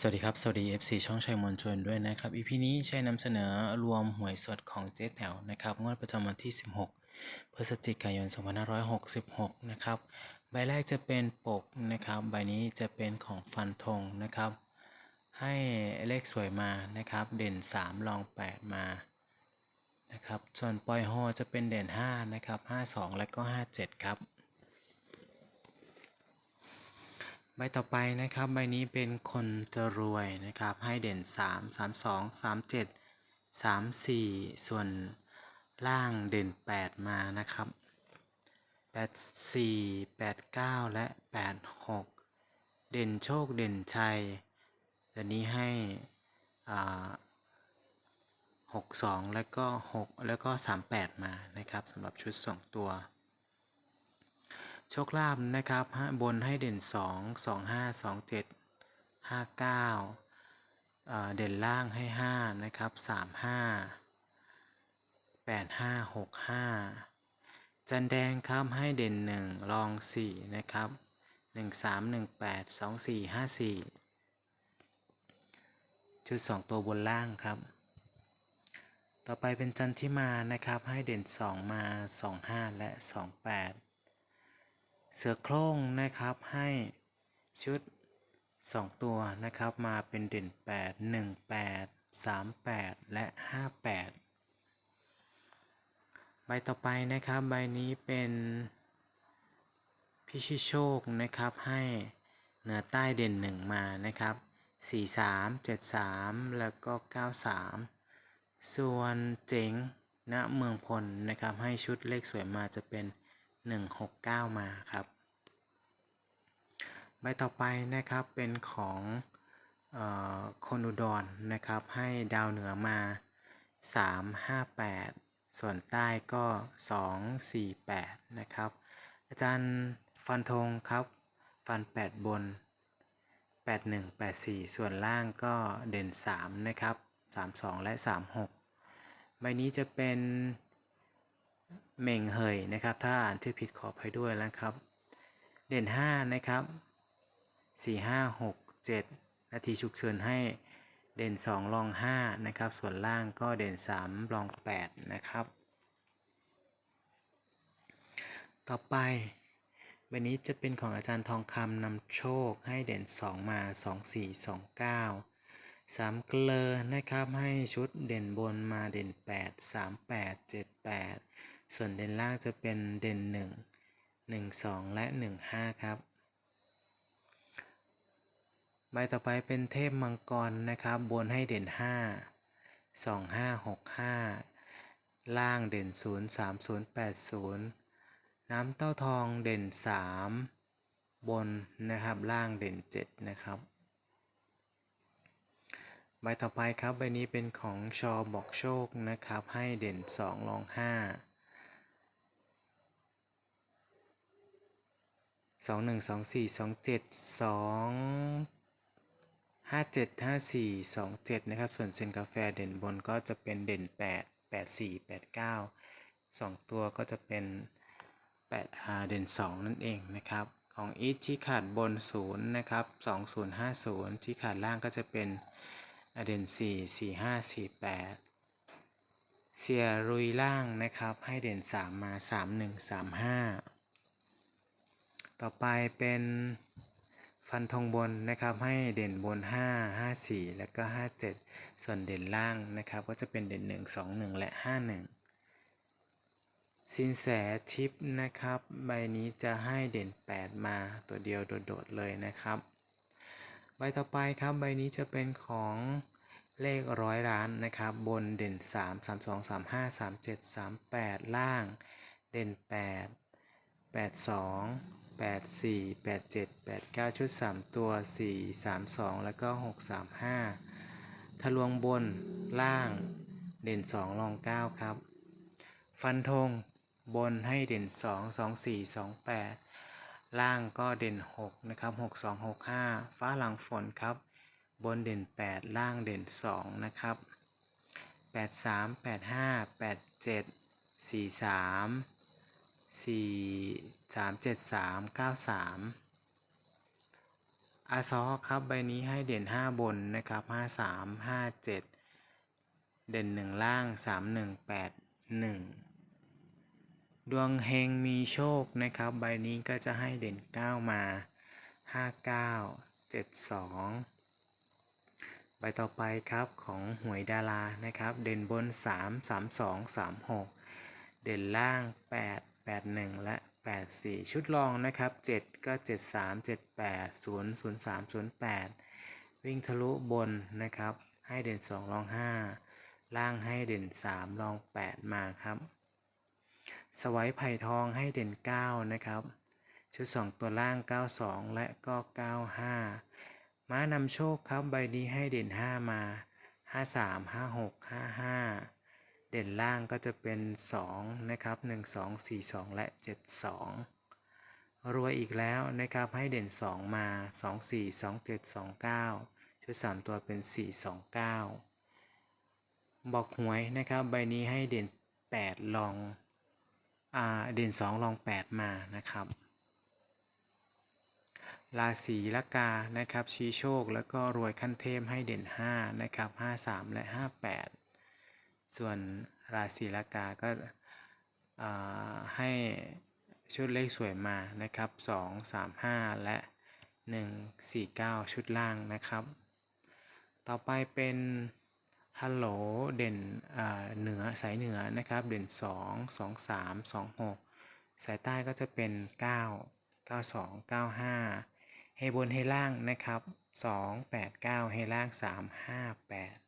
สวัสดีครับ สวัสดี FC ช่องชัยมวลชนด้วยนะครับ EP นี้ใช้นำเสนอรวมหวยสดของเจ๊แถวนะครับงวดประจำวันที่ 16 พฤศจิกายน 2566 นะครับ ใบแรกจะเป็นปกนะครับ ใบนี้จะเป็นของฟันธงนะครับ ให้เลขสวยมานะครับ เด่น 3 รอง 8 มานะครับ ส่วนปอยฮอจะเป็นเด่น 5 นะครับ 52 และก็ 57 ครับ ใบต่อไปนะครับ ใบนี้เป็นคนจะรวยนะครับ ให้เด่น 3 3 2 3 7 3 4 ส่วนล่างเด่น 8 มานะครับ 8 4 8 9 และ 8 6 เด่นโชคเด่นชัยตัวนี้ให้อ่า6 2 แล้วก็ 6 แล้วก็ 38 มานะครับสำหรับชุด 2 ตัว โชคลาภนะครับบนให้เด่น 2 2 5 2 7 5 9เอ่อเด่นล่างให้ 5 นะครับ 3 5 8 5 6 5 จันแดงครับให้เด่น 1 รอง 4 นะครับ 1 3 1 8 2 4 5 4 ชุด 2 ตัวบนล่างครับ ต่อไปเป็นจันทิมานะครับให้เด่น 2 มา 2 5 และ 2 8 เสือโคร่งนะครับให้ชุด 2 ตัวนะครับมาเป็นเด่น 8 1 8 3 8 และ 58 ใบต่อไปนะครับใบนี้เป็นพิชิโชคนะครับให้เหนือใต้เด่น 1 มานะครับ 4 3 7 3 แล้วก็ 9 3 ส่วนเจ๋งณเมืองพลนะครับให้ชุดเลขสวยมาจะเป็น 169 มาครับ ใบต่อไปนะครับเป็นของออคนอุดรนะครับ ให้ดาวเหนือมา 358 ส่วนใต้ก็ 248 นะครับ อาจารย์ฟันธงครับ ฟัน 8 บน 81 84 ส่วนล่างก็เด่น 3 นะครับ 32 และ 36 ใบนี้จะเป็น เหม่งเหยนะครับ ถ้าอ่านชื่อผิดขออภัยด้วยนะครับ เด่น 5 นะครับ 4 5 6 7 นาทีฉุกเฉินให้เด่น 2 รอง 5 นะครับ ส่วนล่างก็เด่น 3 รอง 8 นะครับ ต่อไปใบนี้จะเป็นของอาจารย์ทองคำนำโชคให้เด่น 2 มา 2 4 2 9 3เกลอนะครับให้ชุดเด่นบนมาเด่น 8 3 8 7 8 ส่วนเด่นล่างจะเป็นเด่น 1 1 2 และ 1 5 ครับ ใบต่อไปเป็นเทพมังกรนะครับ บนให้เด่น 5 2 5 6 5 ล่างเด่น 0 3 0 8 0 น้ำเต้าทองเด่น 3 บนนะครับล่างเด่น 7 นะครับใบต่อไปครับใบนี้เป็นของชอบอกโชคนะครับ ให้เด่น 2 รอง 5 2 1 2 4 2 7 2 5 7 5 4 2 7นะครับ ส่วนเซนกาแฟเด่นบนก็จะเป็นเด่น8 8 4 8 9 2ตัวก็จะเป็น8 R เด่น2นั่นเองนะครับของอีทที่ขาดบน 0 นะครับ2050ที่ขาดล่างก็จะเป็นเด่น4 4 5 4 8 เสียรุยล่างนะครับ ให้เด่น 3 มา 3 1 3 5 ต่อไปเป็นฟันธงบนนะครับให้เด่นบน 5 5 4 แล้วก็ 57 ส่วนเด่นล่างนะครับ ก็จะเป็นเด่น 1 2 1 และ 51 สินแสทิปนะครับ ใบนี้จะให้เด่น 8 มาตัวเดียวโดดๆเลยนะครับ ใบต่อไปครับใบนี้จะเป็นของเลขร้อยล้านนะครับ บนเด่น 3 3 2 3 5 3 7 3 8 ล่าง เด่น 8 8 2 8 4 8 7 8 9 ชุด 3 ตัว 4 3 2 แล้วก็ 6 3 5 ทะลวงบนล่างเด่น 2 รอง 9 ครับ ฟันธงบนให้เด่น 2 2 4 2 8 ล่างก็เด่น 6 นะครับ 6 2 6 5 ฟ้าหลังฝนครับ บนเด่น 8 ล่างเด่น 2 นะครับ 8 3 8 5 8 7 4 3 สี่สามเจ็ดสามเก้าสามอาซอครับใบนี้ให้เด่นห้าบนนะครับห้าสามห้าเจ็ดเด่นหนึ่งล่างสามหนึ่งแปดหนึ่งดวงเฮงมีโชคนะครับ ใบนี้ก็จะให้เด่น 9 มา 59 72 ใบต่อไปครับของหวยดารานะครับ เด่นบน 3 32 36 เด่นล่าง 8 81 และ 84 ชุดรองนะครับ 7 ก็ 73 78 0 03 08 วิ่งทะลุบนนะครับ ให้เด่น 2 รอง 5 ล่างให้เด่น 3 รอง 8 มาครับสไว้ไผ่ทองให้เด่น 9 นะครับ ชุด 2 ตัวล่าง 92 และก็ 95 ม้านำโชคครับ ใบนี้ให้เด่น 5 มา 53 56 55 เด่นล่างก็จะเป็น 2 นะครับ 1 2 4 2 และ 72 รวยอีกแล้วนะครับ ให้เด่น 2 มา 2 4 2 7 2 9 ชุด 3 ตัวเป็น 4 2 9 บอกหวยนะครับ ใบนี้ให้เด่น 8 ลอง อ่า เด่นสองรองแปดมานะครับ ราศีละกา นะครับ ชี้โชค แล้วก็รวยขั้นเทพให้เด่น 5 นะครับ 53 และ 58 ส่วนราศีละกาก็อ่าให้ชุดเลขสวยมานะครับ 2 3 5 และ 1 4 9 ชุดล่างนะครับ ต่อไปเป็นฮัลโหลเด่นเหนือสายเหนือนะครับ เด่น 2 2 3 2 6 สายใต้ก็จะเป็น 9 9 2 9 5 ให้บนให้ล่างนะครับ 2 8 9 ให้ล่าง 3 5 8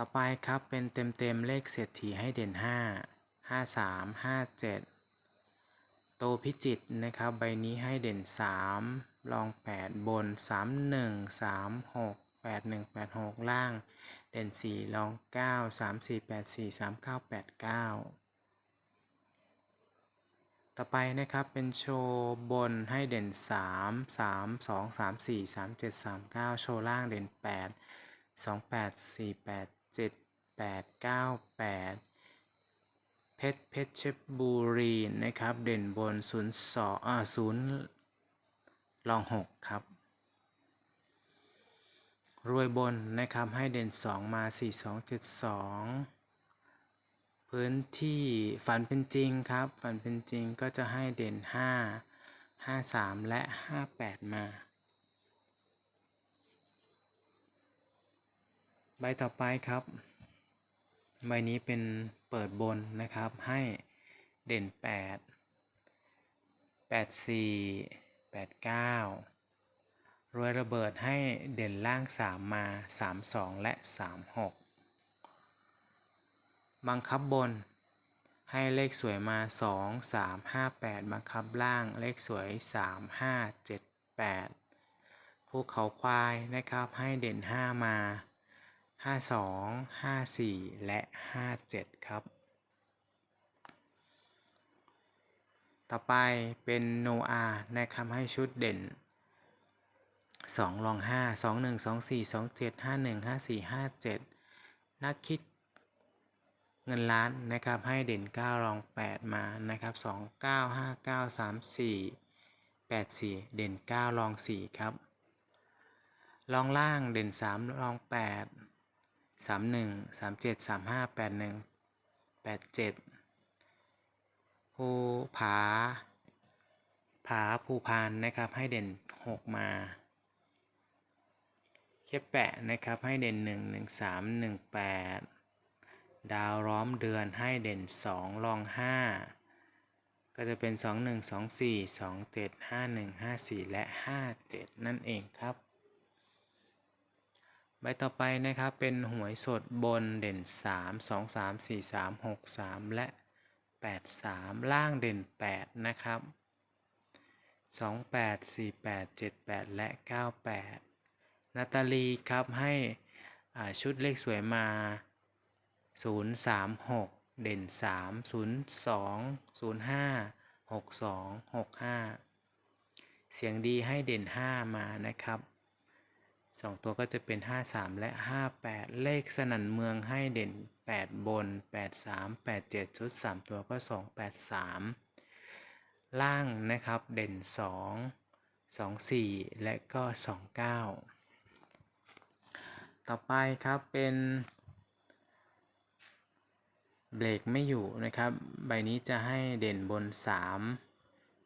ต่อไปครับเป็นเต็มเต็มเลขเศรษฐีให้เด่น 5 5 3 5 7 โตพิจิตนะครับใบนี้ให้เด่น 3 ลอง 8 บน 3 1 3 6 8 1 8 6 ล่าง เด่น 4 ลอง 9 3 4 8 4 3 9 8 9 ต่อไปนะครับเป็นโชว์บนให้เด่น 3 3 2 3 4 3 7 3 9 โชว์ล่างเด่น 8 2848 7 8 9 8 เพชรเพชรบุรีนะครับ เด่นบน 0 2อ่า0ลอง 6 ครับ รวยบนนะครับให้เด่น 2 มา 4 2 7 2 พื้นที่ฝันเป็นจริงครับ ฝันเป็นจริงก็จะให้เด่น 5 5 3 และ 5 8 มา ใบต่อไปครับ ใบนี้เป็นเปิดบนนะครับให้เด่น 8 8 4 8 9 รวยระเบิดให้เด่นล่าง 3 มา 3 2 และ 3 6 บังคับบนให้เลขสวยมา 2 3 5 8 บังคับล่างเลขสวย 3 5 7 8 ภูเขาควายนะครับให้เด่น 5 มา ห้าสองห้าสี่และห้าเจ็ดครับ ต่อไปเป็นโนอานะครับให้ชุดเด่นสองลองห้าสองหนึ่งสองสี่สองเจ็ดห้าหนึ่งห้าสี่ห้าเจ็ดนักคิดเงินล้านนะครับให้เด่นเก้ารองแปดมานะครับสองเก้าห้าเก้าสามสี่แปดสี่เด่นเก้ารองสี่ครับลองล่างเด่นสามรองแปด สามหนึ่งสามเจ็ดสามห้าแปดหนึ่งแปดเจ็ดภูผา ผาภูพานนะครับให้เด่นหกมาเคปแปะนะครับให้เด่นหนึ่งหนึ่งสามหนึ่งแปดดาวร้อมเดือนให้เด่นสองรองห้าก็จะเป็นสองหนึ่งสองสี่สองเจ็ดห้าหนึ่งห้าสี่และห้าเจ็ดนั่นเองครับ ใบต่อไปนะครับเป็นหวยสดบนเด่น 3 2 3 4 3 6 3 และ 8 3 ล่างเด่น 8 นะครับ 2 8 4 8 7 8 และ 98 นาตาลีครับให้ชุดเลขสวยมา 0 3 6 เด่น 3 0 2 0 5 6 2 6 5 เสียงดีให้เด่น 5 มานะครับ สองตัวก็จะเป็น 5 3 และ 5 8 เลขสนั่นเมืองให้เด่น 8 บน 8 3 8 7 ชุด 3 ตัวก็ 2 8 3 ล่างนะครับเด่น 2 2 4 และก็ 2 9 ต่อไปครับเป็นเบรกไม่อยู่นะครับ ใบนี้จะให้เด่นบน 3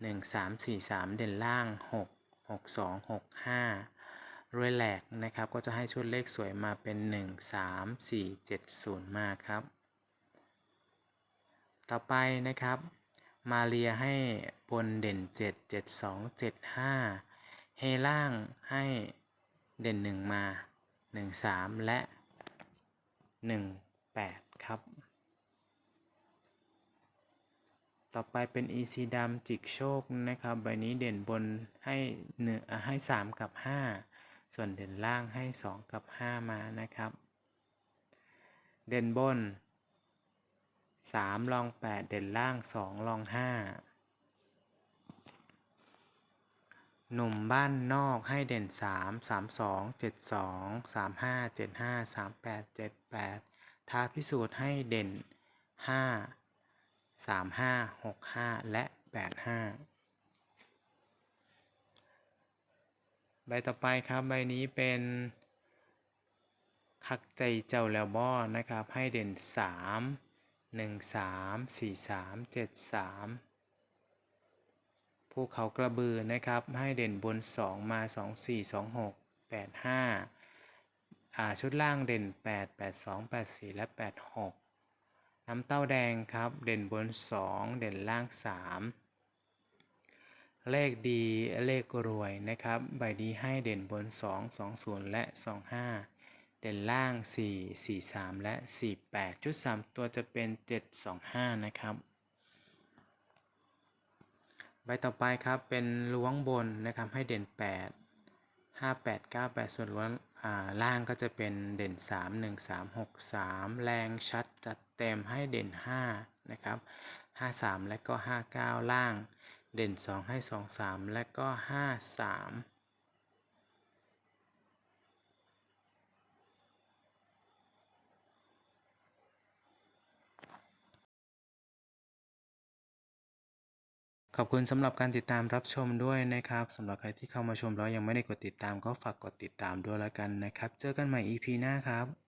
1 3 4 3 เด่นล่าง 6 6 2 6 5 รวยแหลกนะครับ ก็จะให้ชุดเลขสวยมาเป็น 1 3 4 7 0 มาครับ ต่อไปนะครับ มาเรียให้บนเด่น 7 7 2 7 5 เฮล่างให้เด่น 1 มา 1 3 และ 1 8 ครับ ต่อไปเป็น EC ดำจิกโชคนะครับ ใบนี้เด่นบนให้เนื้อให้ 3 กับ 5 ส่วนเด่นล่างให้ 2 กับ 5 มานะครับ เด่นบน 3 ลอง 8 เด่นล่าง 2 ลอง 5 หนุ่มบ้านนอกให้เด่น 3 3 2 7 2 3 5 7 5 3 8 7 8ท้าพิสูจน์ให้เด่น 5 3 5 6 5 และ 8 5 ใบต่อไปครับใบนี้เป็นคักใจเจ้าแล้วบ่นะครับ ให้เด่น 3 1 3 4 3 7 3ภูเขากระบือนะครับ ให้เด่นบน 2 มา 2 4 2 6 8 5อ่าชุดล่างเด่น 8 8 2 8 4 และ 8 6 น้ำเต้าแดงครับ เด่นบน 2 เด่นล่าง 3 เลขดีเลขรวยนะครับ ใบนี้ให้เด่นบน 2 2 0 และ 2 5 เด่นล่าง 4 4 3 และ 4 8ชุด 3 ตัวจะเป็น 7 2 5 นะครับ ใบต่อไปครับเป็นล้วงบนนะครับให้เด่น 8 5 8 9 8 ส่วนล้วงอ่าล่างก็จะเป็นเด่น 3 1 3 6 3 แรงชัดจัดเต็มให้เด่น 5 นะครับ 5 3 และก็ 5 9 ล่าง เด่น 2 ให้ 2 3 และก็ 5 3ขอบคุณสำหรับการติดตามรับชมด้วยนะครับสำหรับใครที่เข้ามาชมแล้วยังไม่ได้กดติดตามก็ฝากกดติดตามด้วยแล้วกันนะครับ เจอกันใหม่ EP หน้าครับ